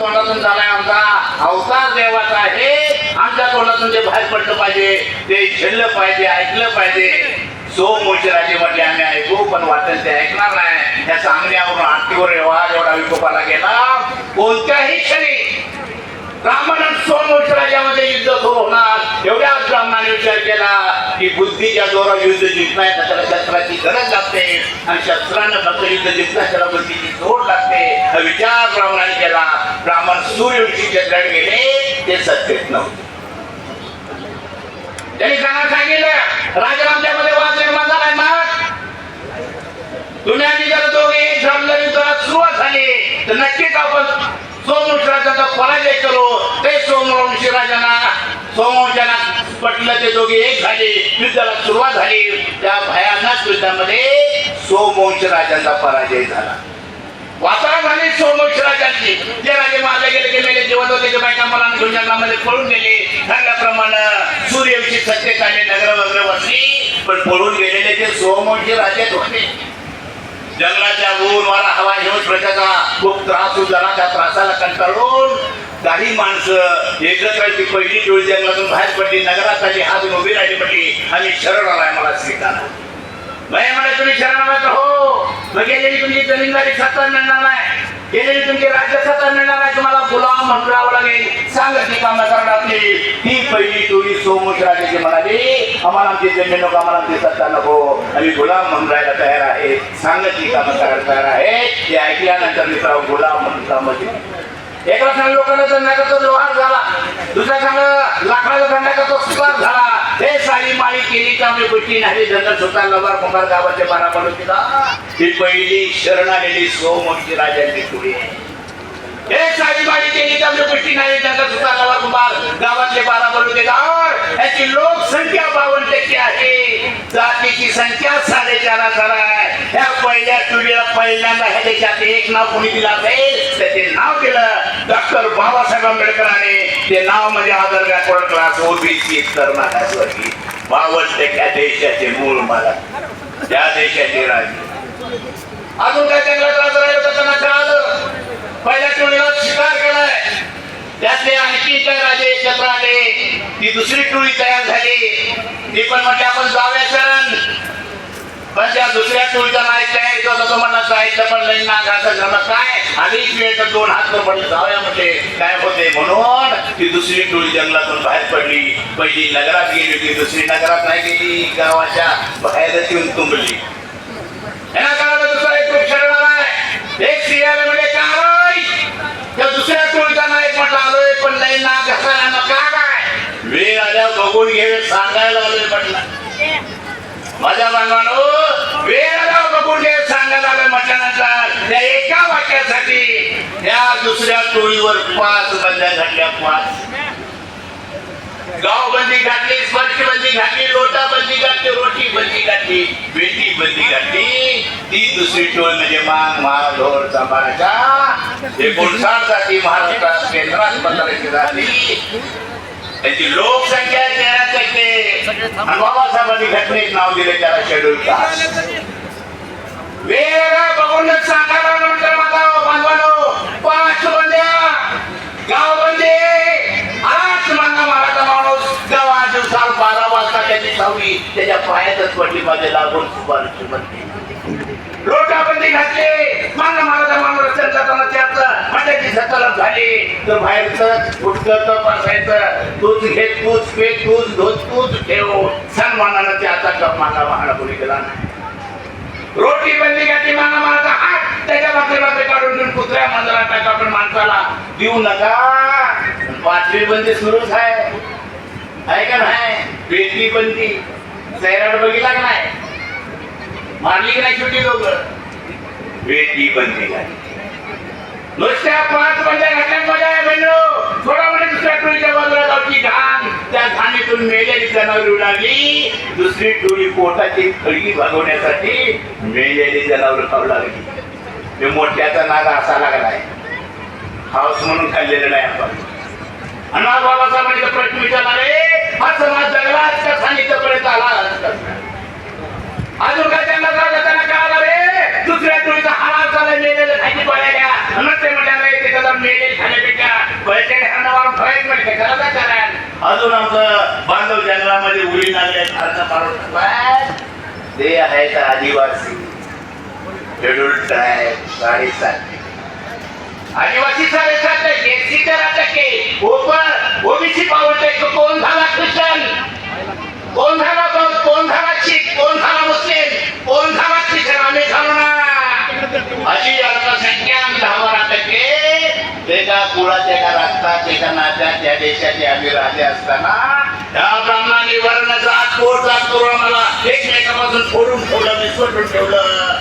तोंडातून झालाय आमचा अवतार देवाचा आहे. आमच्या तोंडातून जे बाहेर पडलं पाहिजे ते झेललं पाहिजे ऐकलं पाहिजे. सो मोचराचे म्हटले आम्ही ऐकू पण वाटेल ते ऐकणार नाही. त्या सांगण्यावरून आरतीवर व्यवहार एवढा विकोपाला गेला. कोणत्याही क्षणी ब्राह्मणात आणि सोमवंशराजामध्ये युद्ध सुरू होणार. एवढ्याच ब्राह्मणाने विचार केला की बुद्धीच्या जोरावर युद्ध जिंकणार त्याला शस्त्राची गरज लागते. आणि शस्त्रानं फक्त युद्ध जिंकणार त्याला बुद्धीची जोड लागते. हा विचार ब्राह्मणाने केला. ब्राह्मण सूर्यवंशीचे दड गेले ते सत्तेत नव्हते. त्यांनी सांगा सांगितलं राजरामच्यामध्ये वाद निर्माण झालाय मग? तुम्ही आधी जर दोघे जमलं युद्धाला सुरुवात झाली. तर नक्की आपण सोमवंशराजाचा पराजय करू ते सोमवंशी राजांना सोमवंशाला पटलं ते दोघे एक झाले युद्धाला सुरुवात झाली. त्या भयानक युद्धामध्ये सोमवंश राजांचा पराजय झाला. वातावरण झाली सोमवंश राजांची. जे राजे मारले गेले ते मेले जेवत होते ते बायका मला घेऊन जंगलामध्ये पळून गेले. ठरल्याप्रमाणे सूर्यवंशी सत्तेत आले नगर वगैरे वसली पण पळून गेलेले ते सोमवंशी राजेच होते. जंगलाच्या ऊन वारा हवा घेऊन प्रजाचा खूप त्रास होऊन झाला त्या त्रासाला काही माणसं एकत्राची पहिली टोळी जंगलातून बाहेर पडली नगरात आली हात उभी राहिली म्हटली आणि शरण आलाय मला स्वीकारा नाही म्हणा तुम्ही शरण हो. मग गेलेली तुमची जमीनदारी सत्ता मिळणार नाही. गेलेली तुमची राज्य सत्ता मिळणार नाही. तुम्हाला गुलाम म्हणावं लागेल. सांगत ती कामं करणार आपली ती पहिली टोळी सोमोश राजाची म्हणाली आम्हाला आमची जमीन नको आम्हाला आमची सत्ता नको. आम्ही गुलाम म्हणून राहायला तयार आहे. सांगत ती कामं करायला तयार आहे. ते ऐकल्यानंतर मित्रांनो गुलाम म्हणून कामं एका सांग लोकांना धंदा करतो लोहार झाला. दुसऱ्या सांग लाकडाचा धंदा करतो सुपार झाला. हे सारी माळी केली का मी गोष्टी नाही. धंदा सुतार लवार कुंभार गावाचे बारा बलुतीला ही पहिली शरण आलेली सोमची राजांची टोळी एक साडी बाडी केली तर मी गोष्टी नाही धंदा सुतार लबार कुंभार गावातले बारा बलुतेदार याची लोकसंख्या बावन्न टक्के आहे. जातीची संख्या साडेचार हजार आहे. ह्या पहिल्या पिढीला पहिल्यांदा ह्या देशात एक नाव कोणी दिला असेल त्याचे नाव दिलं डॉक्टर बाबासाहेब आंबेडकरांनी. ते नाव म्हणजे आदर बॅकवर्ड क्लास ओबीसी तर मागासवर्गीय बावन्न टक्क्या देशाचे मूळ मला त्या देशाचे राजे. अजून काय त्यांना त्रास राहिला तर त्यांना कळालं पहिल्या टोळीला स्वीकार केलाय त्यातले आणखी काय राजे एकत्र आले ती दुसरी टोळी तयार झाली. ती पण म्हणजे आपण जाऊया सण. पण त्या दुसऱ्या टोळीचा नायक काय तो तो म्हणला जायचं पण लई ना घासा झालं. काय? आधीच वेळ तर दोन हात पण पडले जाऊया म्हणजे काय होते म्हणून ती दुसरी टोळी जंगलातून बाहेर पडली. पहिली नगरात गेली होती दुसरी नगरात नाही गेली. गावाच्या बाहेरच येऊन तुंबली. यांना कारण दुसरा एक ग्रुप शरण आलाय एक स्त्रियाला म्हणजे काय त्या दुसऱ्या आल्यावर बघून सांगायला आलोय म्हटलं. माझ्या बांधवानो वेळ बघून घे सांगायला आलोय म्हटल्यानंतर. त्या एका वाक्यासाठी त्या दुसऱ्या टोळीवर पाच बंद्या घातल्या पाच. गाव बंदी घातली स्पर्श बंदी घातली लोटा बंदी घातली रोटी बंदी घातली बेटी बंदी घातली. ती दुसरी टोळ म्हणजे मांग माळ ढोर सांभाळाच्या एकोणसाठ जाती महाराष्ट्रात केंद्रात पत्राची झाली. त्याची लोकसंख्या तेरा टक्के बाबासाहेबांनी घटनेत नाव दिले त्याला शेड्यूल कास्ट वेळ बघूनच सांगायला नंतर माझा बांधवानो पाच बंद्या गाव बंदे आज मागा माराचा माणूस गावा दिवसाला बारा वाजता त्याची सहावी त्याच्या पायातच पडली माझे लागून सुपारीची बंदी. लोटाबंदी घातली. मागा माराचा माणूस रस्त्यात जाताना त्याचं भांड्याची सत्ताला झाली तर बाहेरचं उठलं तर बसायचं. तूच घे तूच पे तूच धोत तूच ठेव. सन्मानानं त्याचा कप मागा महाडा कोणी गेला नाही. रोटी बंदी घातली माना मानाचा हात त्याच्या भाकरी भाकरी काढून घेऊन कुत्र्या मंदिरात टाका पण माणसाला. देऊ नका. पाचवी बंदी सुरूच आहे. आहे का नाही? पेटली बंदी. सैराट बघितला का नाही? मारली की नाही छोटी लोक बेटी बंदी घातली. नुसत्या पाच म्हणजे घातल्यामध्ये आहे बहिणो. थोडा म्हणजे दुसऱ्या टोळीच्या बाजूला गावची घाण. त्या घाणीतून मेलेली जनावर उडाली. दुसरी टोळी पोटाची खळगी भागवण्यासाठी मेलेली जनावर खाऊ लागली. ते मोठ्याचा नागा असा लागलाय. हाऊस म्हणून खाल्लेलं नाही आपण. अण्णा बाबासाहेबांनी प्रश्न विचारला रे हा समाज जगला कसा सांगितल्यापर्यंत आला अजून काय त्यांना काय त्यांना कळालं रे दुसऱ्या टोळीचा हाल चालला मेलेलं खायची पळायला मेले खाण्यापेक्षा पैसे खरं तर अजून आमचं बांधव जंगलामध्ये उडी लागले ते आहेत आदिवासी. शेड्यूल ट्राईब साडेसात आदिवासी साडेसात टक्के एससी तेरा टक्के ओपन ओबीसी टक्के कोण झाला ख्रिश्चन एका रक्तात एका नात्यात त्या देशाचे आम्ही राजे असताना त्या ब्राह्मणांनी वर्ण जात कोर जात करून आम्हाला एकमेकापासून फोडून ठेवलं मिसळून ठेवलं.